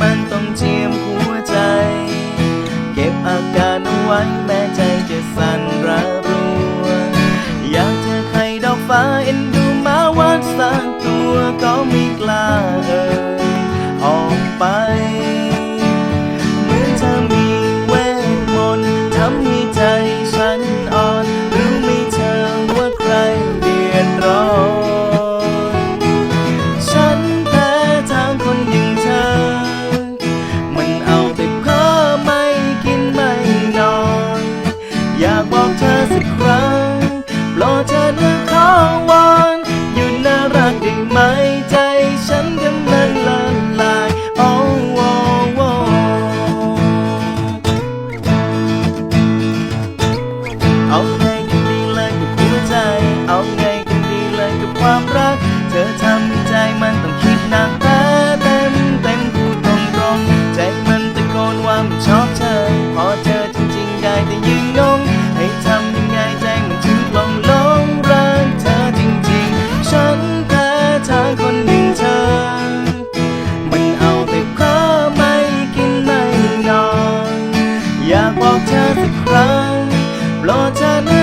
มันต้องเจียมหัวใจ เก็บอาการเอาไว้แม้ใจจะสั่นระรัว อยากจะใครดอกฟ้าเอ็นดูมาวาดสร้างตัวก็ไม่กล้าเอ่ย ไหมใจ Montana.